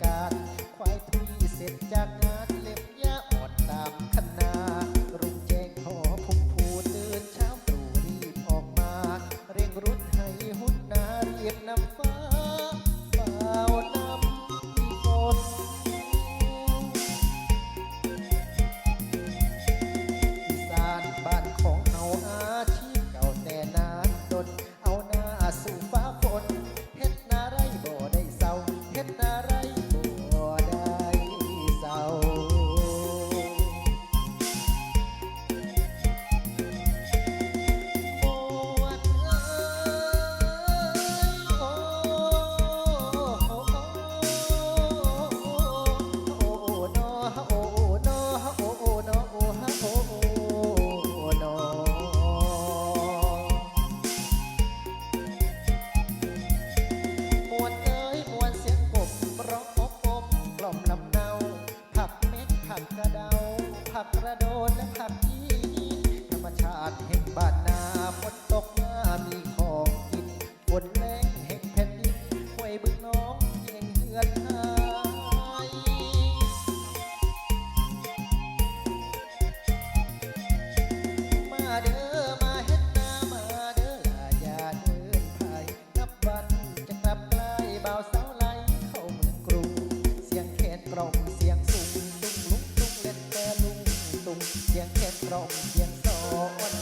I got. รองเสียงสูงตุ้งลุงตุ้งเล่นแต่ลุงตุ้งเสียงแค่ตรองเสียงสอน